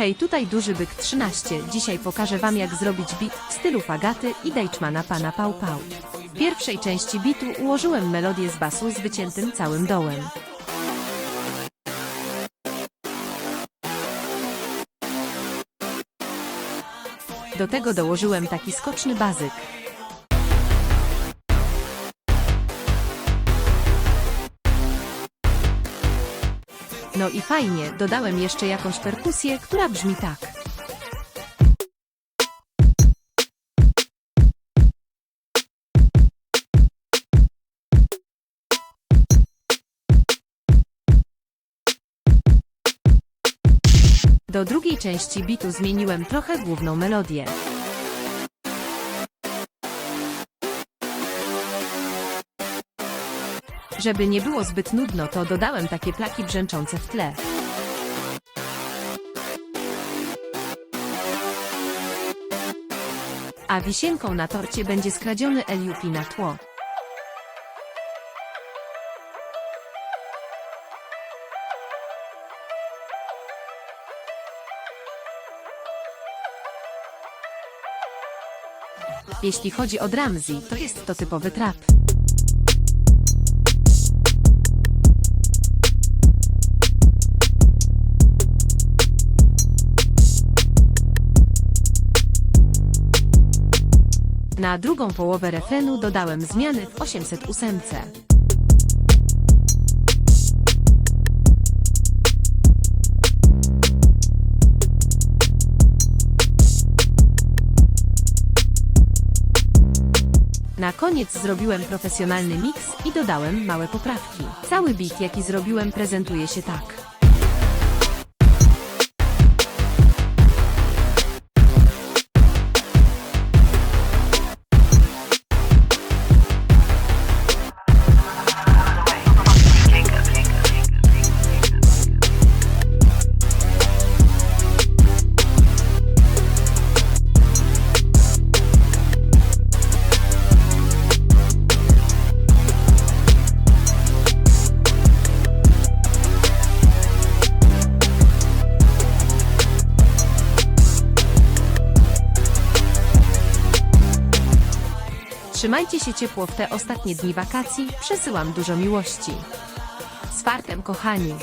Hej, tutaj Duży Byk 13. Dzisiaj pokażę wam jak zrobić bit w stylu Fagaty i Deichmana pana Pał Pał. W pierwszej części bitu ułożyłem melodię z basu z wyciętym całym dołem. Do tego dołożyłem taki skoczny bazyk. No i fajnie, dodałem jeszcze jakąś perkusję, która brzmi tak. Do drugiej części bitu zmieniłem trochę główną melodię. Żeby nie było zbyt nudno, to dodałem takie plaki brzęczące w tle. A wisienką na torcie będzie skradziony LUP na tło. Jeśli chodzi o Dramzy, to jest to typowy trap. Na drugą połowę refrenu dodałem zmiany w 808. Na koniec zrobiłem profesjonalny miks i dodałem małe poprawki. Cały beat jaki zrobiłem prezentuje się tak. Trzymajcie się ciepło w te ostatnie dni wakacji, przesyłam dużo miłości. Z fartem kochani.